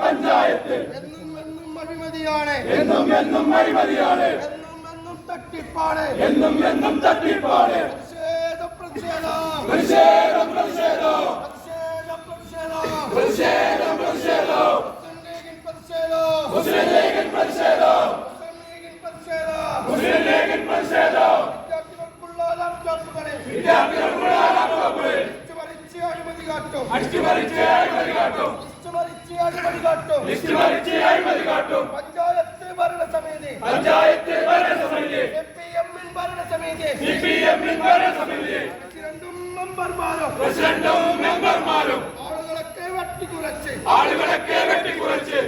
പഞ്ചായത്ത്. എന്നും എന്നും അഴിമതിയാണ് എന്നും എന്നും അഴിമതിയാണ് എന്നും എന്നും തട്ടിപ്പാണ്. എന്നും എന്നും തട്ടിപ്പാണ് പ്രതിഷേധം. പ്രതിഷേധം പ്രതിഷേധം. പ്രതിഷേധം പ്രതിഷേധം. പ്രതിഷേധം പ്രതിഷേധം മുസ്ലിം ലീഗിൻ പ്രതിഷേധം മുസ്ലിം ലീഗിൻ പ്രതിഷേധം മുസ്ലിം ലീഗിൻ പ്രതിഷേധം വിദ്യാർത്ഥികൾക്കുള്ള ലാപ്ടോപ്പുകളെ വിദ്യാർത്ഥികൾക്കുള്ള ലാപ്ടോപ്പുകൾ അടിച്ചുമറിച്ച് അഴിമതി കാട്ടും അടിച്ചുമറിച്ച് അഴിമതി കാട്ടും അടിച്ചുമറിച്ച് അഴിമതി കാട്ടും അടിച്ചുമറിച്ച് അഴിമതി കാട്ടും പഞ്ചായത്ത് ഭരണസമിതി. പഞ്ചായത്ത് ഭരണസമിതി. സിപിഎമ്മിൻ ഭരണസമിതി. സിപിഎമ്മിൻ ഭരണസമിതി. പ്രസിഡന്റും മെമ്പർമാരും. പ്രസിഡന്റും മെമ്പർമാരും. ആളുകളൊക്കെ വെട്ടിക്കുറച്ച്. ആളുകളൊക്കെ വെട്ടിക്കുറച്ച്.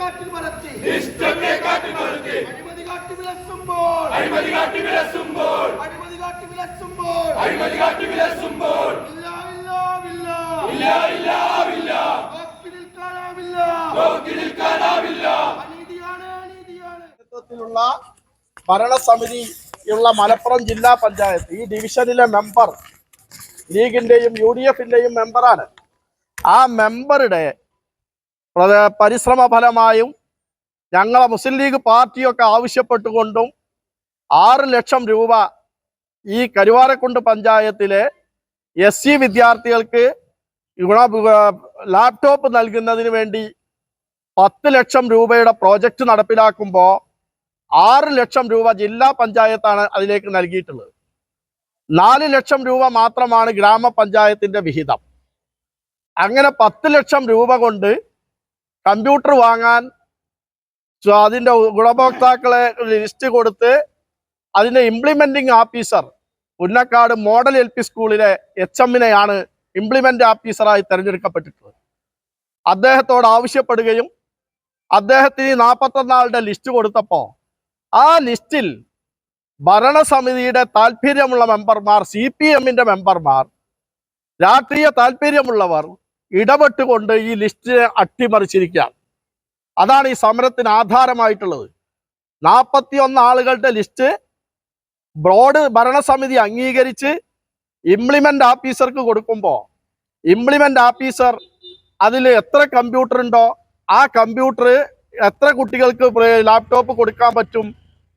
കാട്ടി മറത്തി ലിസ്റ്റൊക്കെ കാട്ടി മറത്തി അഴിമതി കാട്ടി വിലസുമ്പോൾ. അഴിമതി കാട്ടി വിളസുമ്പോൾ അഴിമതി കാട്ടി വിളസുമ്പോൾ അഴിമതി കാട്ടി വിളസുമ്പോൾ ഇല്ല ഇല്ല ഇല്ല. ഇല്ല ഇല്ല. നേതൃത്വത്തിലുള്ള ഭരണസമിതിയുള്ള മലപ്പുറം ജില്ലാ പഞ്ചായത്ത് ഈ ഡിവിഷനിലെ മെമ്പർ ലീഗിന്റെയും യു ഡി എഫിന്റെയും മെമ്പറാണ് ആ മെമ്പറുടെ പ്ര- പരിശ്രമ ഫലമായും ഞങ്ങളെ മുസ്ലിം ലീഗ് പാർട്ടിയൊക്കെ ആവശ്യപ്പെട്ടുകൊണ്ടും ആറ് ലക്ഷം രൂപ ഈ കരുവാരക്കുണ്ട് പഞ്ചായത്തിലെ എസ് സി വിദ്യാർത്ഥികൾക്ക് ഗുണ ലാപ്ടോപ്പ് നൽകുന്നതിന് വേണ്ടി പത്ത് ലക്ഷം രൂപയുടെ പ്രോജക്റ്റ് നടപ്പിലാക്കുമ്പോൾ ആറ് ലക്ഷം രൂപ ജില്ലാ പഞ്ചായത്താണ് അതിലേക്ക് നൽകിയിട്ടുള്ളത്. നാല് ലക്ഷം രൂപ മാത്രമാണ് ഗ്രാമപഞ്ചായത്തിന്റെ വിഹിതം. അങ്ങനെ പത്ത് ലക്ഷം രൂപ കൊണ്ട് കമ്പ്യൂട്ടർ വാങ്ങാൻ അതിന്റെ ഗുണഭോക്താക്കളെ ലിസ്റ്റ് കൊടുത്ത് അതിന്റെ implementing officer Punnakkad model L P സ്കൂളിലെ എച്ച് എമ്മിനെയാണ് ഇംപ്ലിമെന്റ് ഓഫീസറായി തിരഞ്ഞെടുക്കപ്പെട്ടിട്ടുള്ളത്. അദ്ദേഹത്തോട് ആവശ്യപ്പെടുകയും അദ്ദേഹത്തിന് നാൽപ്പത്തൊന്നാളുടെ ലിസ്റ്റ് കൊടുത്തപ്പോൾ ആ ലിസ്റ്റിൽ ഭരണസമിതിയുടെ താല്പര്യമുള്ള മെമ്പർമാർ സി പി എമ്മിന്റെ മെമ്പർമാർ രാഷ്ട്രീയ താല്പര്യമുള്ളവർ ഇടപെട്ടുകൊണ്ട് ഈ ലിസ്റ്റിനെ അട്ടിമറിച്ചിരിക്കുകയാണ്. അതാണ് ഈ സമരത്തിന് ആധാരമായിട്ടുള്ളത്. നാൽപ്പത്തി ഒന്ന് ആളുകളുടെ ലിസ്റ്റ് ബോർഡ് ഭരണസമിതി അംഗീകരിച്ച് ഇംപ്ലിമെന്റ് ഓഫീസർക്ക് കൊടുക്കുമ്പോൾ ഇംപ്ലിമെന്റ് ഓഫീസർ അതിൽ എത്ര കമ്പ്യൂട്ടർ ഉണ്ടോ ആ കമ്പ്യൂട്ടർ എത്ര കുട്ടികൾക്ക് ലാപ്ടോപ്പ് കൊടുക്കാൻ പറ്റും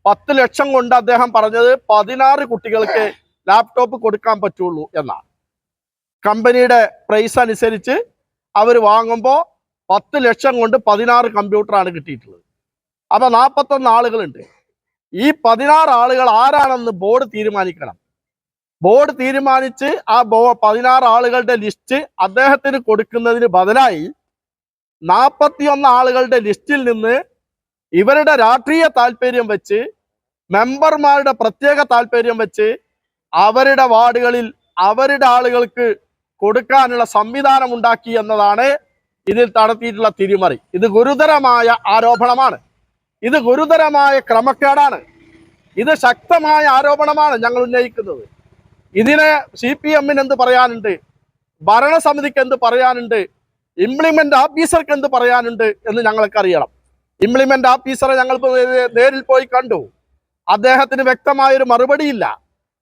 പത്ത് ലക്ഷം കൊണ്ട് അദ്ദേഹം പറഞ്ഞത് പതിനാറ് കുട്ടികൾക്ക് ലാപ്ടോപ്പ് കൊടുക്കാൻ പറ്റുള്ളൂ എന്നാണ്. കമ്പനിയുടെ പ്രൈസ് അനുസരിച്ച് അവർ വാങ്ങുമ്പോൾ പത്ത് ലക്ഷം കൊണ്ട് പതിനാറ് കമ്പ്യൂട്ടറാണ് കിട്ടിയിട്ടുള്ളത്. അപ്പൊ നാൽപ്പത്തൊന്ന് ആളുകളുണ്ട്. ഈ പതിനാറ് ആളുകൾ ആരാണെന്ന് ബോർഡ് തീരുമാനിക്കണം. ബോർഡ് തീരുമാനിച്ച് ആ ബോ പതിനാറ് ആളുകളുടെ ലിസ്റ്റ് അദ്ദേഹത്തിന് കൊടുക്കുന്നതിന് ബദലായി നാൽപ്പത്തിയൊന്ന് ആളുകളുടെ ലിസ്റ്റിൽ നിന്ന് ഇവരുടെ രാഷ്ട്രീയ താല്പര്യം വെച്ച് മെമ്പർമാരുടെ പ്രത്യേക താല്പര്യം വെച്ച് അവരുടെ വാർഡുകളിൽ അവരുടെ ആളുകൾക്ക് കൊടുക്കാനുള്ള സംവിധാനം ഉണ്ടാക്കി എന്നതാണ് ഇതിൽ നടത്തിയിട്ടുള്ള തിരിമറി. ഇത് ഗുരുതരമായ ആരോപണമാണ്. ഇത് ഗുരുതരമായ ക്രമക്കേടാണ്. ഇത് ശക്തമായ ആരോപണമാണ് ഞങ്ങൾ ഉന്നയിക്കുന്നത്. ഇതിനെ സി പി എമ്മിന് എന്ത് പറയാനുണ്ട്? ഭരണസമിതിക്ക് എന്ത് പറയാനുണ്ട്? ഇംപ്ലിമെന്റ് ഓഫീസർക്ക് എന്ത് പറയാനുണ്ട് എന്ന് ഞങ്ങൾക്ക് അറിയണം ഇംപ്ലിമെന്റ് ഓഫീസറെ ഞങ്ങൾ നേരിൽ പോയി കണ്ടു. അദ്ദേഹത്തിന് വ്യക്തമായൊരു മറുപടിയില്ല.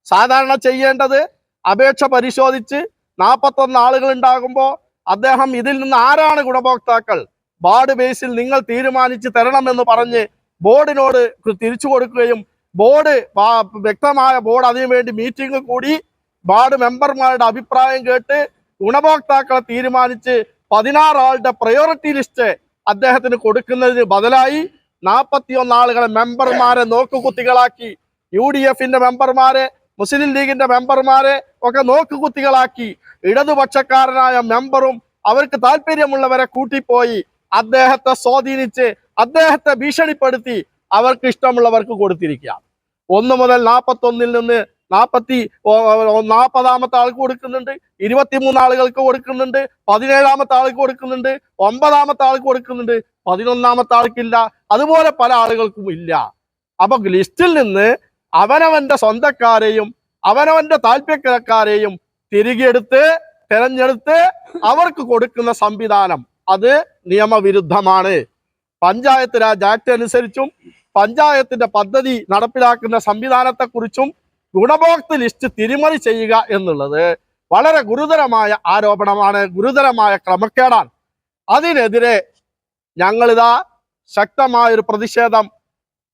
സാധാരണ ചെയ്യേണ്ടത് അപേക്ഷ പരിശോധിച്ച് നാൽപ്പത്തൊന്ന് ആളുകൾ ഉണ്ടാകുമ്പോൾ അദ്ദേഹം ഇതിൽ നിന്ന് ആരാണ് ഗുണഭോക്താക്കൾ? വാർഡ് ബേസിൽ നിങ്ങൾ തീരുമാനിച്ച് തരണമെന്ന് പറഞ്ഞ് ബോർഡിനോട് തിരിച്ചു കൊടുക്കുകയും ബോർഡ് വ്യക്തമായ ബോർഡ് അതിനുവേണ്ടി മീറ്റിംഗ് കൂടി വാർഡ് മെമ്പർമാരുടെ അഭിപ്രായം കേട്ട് ഗുണഭോക്താക്കളെ തീരുമാനിച്ച് പതിനാറ് ആളുടെ പ്രയോറിറ്റി ലിസ്റ്റ് അദ്ദേഹത്തിന് കൊടുക്കുന്നതിന് ബദലായി നാൽപ്പത്തിയൊന്ന് ആളുകളെ മെമ്പർമാരെ നോക്കുകുത്തികളാക്കി. യു ഡി എഫിന്റെ മെമ്പർമാരെ മുസ്ലിം ലീഗിന്റെ മെമ്പർമാരെ ഒക്കെ നോക്കുകുത്തികളാക്കി. ഇടതുപക്ഷക്കാരനായ മെമ്പറും അവർക്ക് താല്പര്യമുള്ളവരെ കൂട്ടിപ്പോയി. അദ്ദേഹത്തെ സ്വാധീനിച്ച് അദ്ദേഹത്തെ ഭീഷണിപ്പെടുത്തി അവർക്ക് ഇഷ്ടമുള്ളവർക്ക് കൊടുത്തിരിക്കുകയാണ്. ഒന്ന് മുതൽ നാൽപ്പത്തി ഒന്നിൽ നിന്ന് നാൽപ്പത്തി നാൽപ്പതാമത്തെ ആൾക്ക് കൊടുക്കുന്നുണ്ട്. ഇരുപത്തിമൂന്ന് ആളുകൾക്ക് കൊടുക്കുന്നുണ്ട്. പതിനേഴാമത്തെ ആൾക്ക് കൊടുക്കുന്നുണ്ട്. ഒമ്പതാമത്തെ ആൾക്ക് കൊടുക്കുന്നുണ്ട്. പതിനൊന്നാമത്തെ ആൾക്കില്ല. അതുപോലെ പല ആളുകൾക്കും ഇല്ല. അപ്പൊ ലിസ്റ്റിൽ നിന്ന് അവനവന്റെ സ്വന്തക്കാരെയും അവനവന്റെ താല്പര്യക്കാരെയും തിരികെ എടുത്ത് തെരഞ്ഞെടുത്ത് അവർക്ക് കൊടുക്കുന്ന സംവിധാനം അത് നിയമവിരുദ്ധമാണ്. പഞ്ചായത്ത് രാജ് ആക്ട് അനുസരിച്ചും പഞ്ചായത്തിന്റെ പദ്ധതി നടപ്പിലാക്കുന്ന സംവിധാനത്തെക്കുറിച്ചും ഗുണഭോക്തൃ ലിസ്റ്റ് തിരിമറി ചെയ്യുക എന്നുള്ളത് വളരെ ഗുരുതരമായ ആരോപണമാണ് ഗുരുതരമായ ക്രമക്കേടാണ്. അതിനെതിരെ ഞങ്ങളിതാ ശക്തമായൊരു പ്രതിഷേധം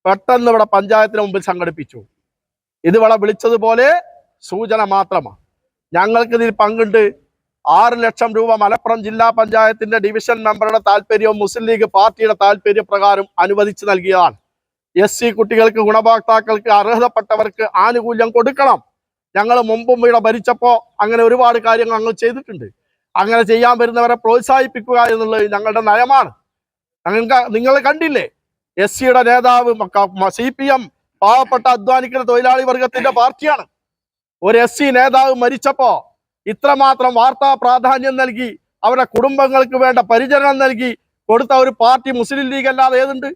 പെട്ടെന്ന് ഇവിടെ പഞ്ചായത്തിന് മുമ്പിൽ സംഘടിപ്പിച്ചു. ഇത് ഇവിടെ വിളിച്ചതുപോലെ സൂചന മാത്രമാണ് ഞങ്ങൾക്ക് ഇതിൽ പങ്കുണ്ട്. ആറ് ലക്ഷം രൂപ മലപ്പുറം ജില്ലാ പഞ്ചായത്തിന്റെ ഡിവിഷൻ മെമ്പറുടെ താല്പര്യവും മുസ്ലിം ലീഗ് പാർട്ടിയുടെ താല്പര്യപ്രകാരം അനുവദിച്ചു നൽകിയതാണ്. എസ് സി കുട്ടികൾക്ക് ഗുണഭോക്താക്കൾക്ക് അർഹതപ്പെട്ടവർക്ക് ആനുകൂല്യം കൊടുക്കണം. ഞങ്ങൾ മുമ്പും ഇവിടെ ഭരിച്ചപ്പോൾ അങ്ങനെ ഒരുപാട് കാര്യങ്ങൾ ഞങ്ങൾ ചെയ്തിട്ടുണ്ട്. അങ്ങനെ ചെയ്യാൻ വരുന്നവരെ പ്രോത്സാഹിപ്പിക്കുക എന്നുള്ളത് ഞങ്ങളുടെ നയമാണ്. ഞങ്ങൾക്ക് നിങ്ങൾ കണ്ടില്ലേ? എസ് സിയുടെ നേതാവ് സി പി എം പാവപ്പെട്ട അധ്വാനിക്കുന്ന തൊഴിലാളി വർഗത്തിന്റെ പാർട്ടിയാണ്. ഒരു എസ് സി നേതാവ് മരിച്ചപ്പോ ഇത്രമാത്രം വാർത്താ പ്രാധാന്യം നൽകി അവരുടെ കുടുംബങ്ങൾക്ക് വേണ്ട പരിചരണം നൽകി കൊടുത്ത ഒരു പാർട്ടി മുസ്ലിം ലീഗ് അല്ലാതെ ഏതുണ്ട്?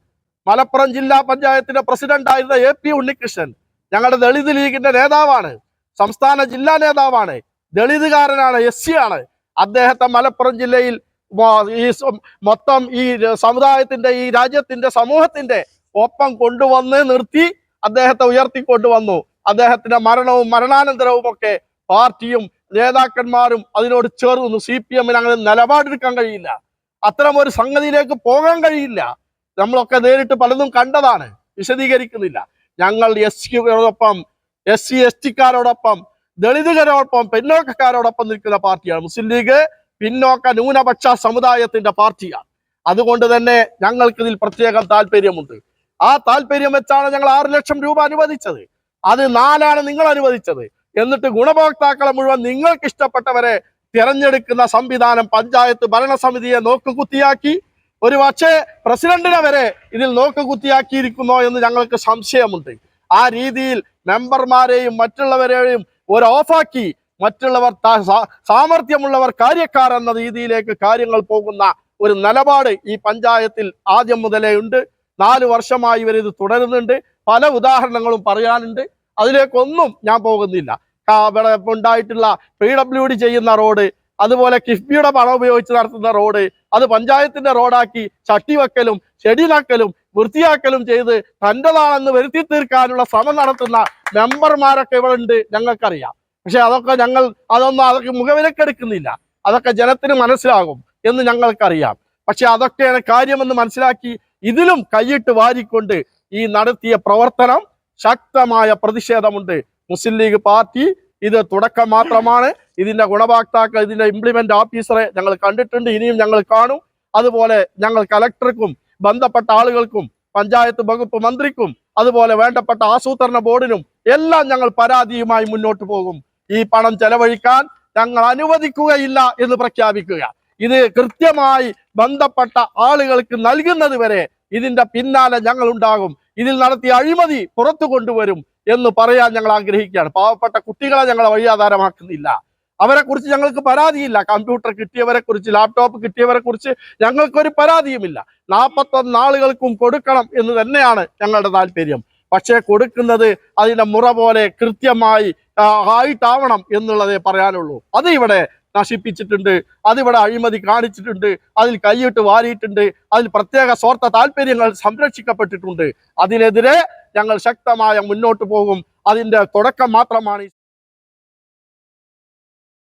മലപ്പുറം ജില്ലാ പഞ്ചായത്തിന്റെ പ്രസിഡന്റ് ആയിരുന്ന എ പി ഉണ്ണികൃഷ്ണൻ ഞങ്ങളുടെ ദളിത് ലീഗിന്റെ നേതാവാണ് സംസ്ഥാന ജില്ലാ നേതാവാണ് ദളിതുകാരനാണ് എസ് സി ആണ്. അദ്ദേഹത്തെ മലപ്പുറം ജില്ലയിൽ ഈ മൊത്തം ഈ സമുദായത്തിന്റെ ഈ രാജ്യത്തിന്റെ സമൂഹത്തിന്റെ ഒപ്പം കൊണ്ടുവന്ന് നിർത്തി അദ്ദേഹത്തെ ഉയർത്തിക്കൊണ്ടുവന്നു. അദ്ദേഹത്തിന്റെ മരണവും മരണാനന്തരവും ഒക്കെ പാർട്ടിയും നേതാക്കന്മാരും അതിനോട് ചേർന്നു. സി പി എമ്മിന് അങ്ങനെ നിലപാടെടുക്കാൻ കഴിയില്ല. അത്തരം ഒരു സംഗതിയിലേക്ക് പോകാൻ കഴിയില്ല. നമ്മളൊക്കെ നേരിട്ട് പലതും കണ്ടതാണ്. വിശദീകരിക്കുന്നില്ല. ഞങ്ങൾ എസ് സിയോടൊപ്പം എസ് സി എസ് ടിക്കാരോടൊപ്പം ദളിതുകാരോടൊപ്പം പിന്നോക്കക്കാരോടൊപ്പം നിൽക്കുന്ന പാർട്ടിയാണ് മുസ്ലിം ലീഗ്. പിന്നോക്ക ന്യൂനപക്ഷ സമുദായത്തിന്റെ പാർട്ടിയാണ്. അതുകൊണ്ട് തന്നെ ഞങ്ങൾക്ക് ഇതിൽ പ്രത്യേകം താല്പര്യമുണ്ട്. ആ താല്പര്യം വെച്ചാണ് ഞങ്ങൾ ആറ് ലക്ഷം രൂപ അനുവദിച്ചത്. അത് നാലാണ് നിങ്ങൾ അനുവദിച്ചത്. എന്നിട്ട് ഗുണഭോക്താക്കളെ മുഴുവൻ നിങ്ങൾക്ക് ഇഷ്ടപ്പെട്ടവരെ തിരഞ്ഞെടുക്കുന്ന സംവിധാനം പഞ്ചായത്ത് ഭരണസമിതിയെ നോക്കുകുത്തിയാക്കി. ഒരു പക്ഷേ പ്രസിഡന്റിനെ വരെ ഇതിൽ നോക്കുകുത്തിയാക്കിയിരിക്കുന്നോ എന്ന് ഞങ്ങൾക്ക് സംശയമുണ്ട്. ആ രീതിയിൽ മെമ്പർമാരെയും മറ്റുള്ളവരെയും ഒരു ഓഫാക്കി മറ്റുള്ളവർ സാമർഥ്യമുള്ളവർ കാര്യക്കാർ എന്ന രീതിയിലേക്ക് കാര്യങ്ങൾ പോകുന്ന ഒരു നിലപാട് ഈ പഞ്ചായത്തിൽ ആദ്യം മുതലേ ഉണ്ട്. നാല് വർഷമായി ഇവർ ഇത് തുടരുന്നുണ്ട്. പല ഉദാഹരണങ്ങളും പറയാനുണ്ട്. അതിലേക്കൊന്നും ഞാൻ പോകുന്നില്ല. ഇവിടെ ഉണ്ടായിട്ടുള്ള പി ഡബ്ല്യു ഡി ചെയ്യുന്ന റോഡ് അതുപോലെ കിഫ്ബിയുടെ പണം ഉപയോഗിച്ച് നടത്തുന്ന റോഡ് അത് പഞ്ചായത്തിന്റെ റോഡാക്കി ചട്ടിവെക്കലും ചെടിനാക്കലും വൃത്തിയാക്കലും ചെയ്ത് തന്റെതാണെന്ന് വരുത്തി തീർക്കാനുള്ള ശ്രമം നടത്തുന്ന മെമ്പർമാരൊക്കെ ഇവിടെ ഉണ്ട്. ഞങ്ങൾക്കറിയാം. പക്ഷെ അതൊക്കെ ഞങ്ങൾ അതൊന്നും അതൊക്കെ മുഖവിലക്കെടുക്കുന്നില്ല. അതൊക്കെ ജനത്തിന് മനസ്സിലാകും എന്ന് ഞങ്ങൾക്കറിയാം. പക്ഷെ അതൊക്കെയാണ് കാര്യമെന്ന് മനസ്സിലാക്കി ഇതിലും കൈയിട്ട് വാരിക്കൊണ്ട് ഈ നടത്തിയ പ്രവർത്തനം ശക്തമായ പ്രതിഷേധമുണ്ട്. മുസ്ലിം ലീഗ് പാർട്ടി ഇത് തുടക്കം മാത്രമാണ്. ഇതിന്റെ ഗുണഭോക്താക്കൾ ഇതിന്റെ ഇംപ്ലിമെന്റ് ഓഫീസറെ ഞങ്ങൾ കണ്ടിട്ടുണ്ട് ഇനിയും ഞങ്ങൾ കാണും. അതുപോലെ ഞങ്ങൾ കലക്ടർക്കും ബന്ധപ്പെട്ട ആളുകൾക്കും പഞ്ചായത്ത് വകുപ്പ് മന്ത്രിക്കും അതുപോലെ വേണ്ടപ്പെട്ട ആസൂത്രണ ബോർഡിനും എല്ലാം ഞങ്ങൾ പരാതിയുമായി മുന്നോട്ട് പോകും. ഈ പണം ചെലവഴിക്കാൻ ഞങ്ങൾ അനുവദിക്കുകയില്ല എന്ന് പ്രഖ്യാപിക്കുക. ഇത് കൃത്യമായി ബന്ധപ്പെട്ട ആളുകൾക്ക് നൽകുന്നത് വരെ ഇതിന്റെ പിന്നാലെ ഞങ്ങൾ ഉണ്ടാകും ഇതിൽ നടത്തിയ അഴിമതി പുറത്തു കൊണ്ടുവരും എന്ന് പറയാൻ ഞങ്ങൾ ആഗ്രഹിക്കുകയാണ്. പാവപ്പെട്ട കുട്ടികളെ ഞങ്ങൾ വഴിയാധാരമാക്കുന്നില്ല. അവരെ കുറിച്ച് ഞങ്ങൾക്ക് പരാതിയില്ല. കമ്പ്യൂട്ടർ കിട്ടിയവരെ കുറിച്ച് ലാപ്ടോപ്പ് കിട്ടിയവരെ കുറിച്ച് ഞങ്ങൾക്കൊരു പരാതിയുമില്ല. നാൽപ്പത്തൊന്ന് ആളുകൾക്കും കൊടുക്കണം എന്ന് തന്നെയാണ് ഞങ്ങളുടെ താല്പര്യം പക്ഷേ കൊടുക്കുന്നത് അതിന്റെ മുറ പോലെ കൃത്യമായി ആയിട്ടാവണം എന്നുള്ളതേ പറയാനുള്ളൂ. അത് ഇവിടെ നശിപ്പിച്ചിട്ടുണ്ട് അതിവിടെ അഴിമതി കാണിച്ചിട്ടുണ്ട് അതിൽ കൈയിട്ട് വാരിയിട്ടുണ്ട് അതിൽ പ്രത്യേക സ്വാർത്ഥ താല്പര്യങ്ങൾ സംരക്ഷിക്കപ്പെട്ടിട്ടുണ്ട്. അതിനെതിരെ ഞങ്ങൾ ശക്തമായ മുന്നോട്ട് പോകും. അതിന്റെ തുടക്കം മാത്രമാണ്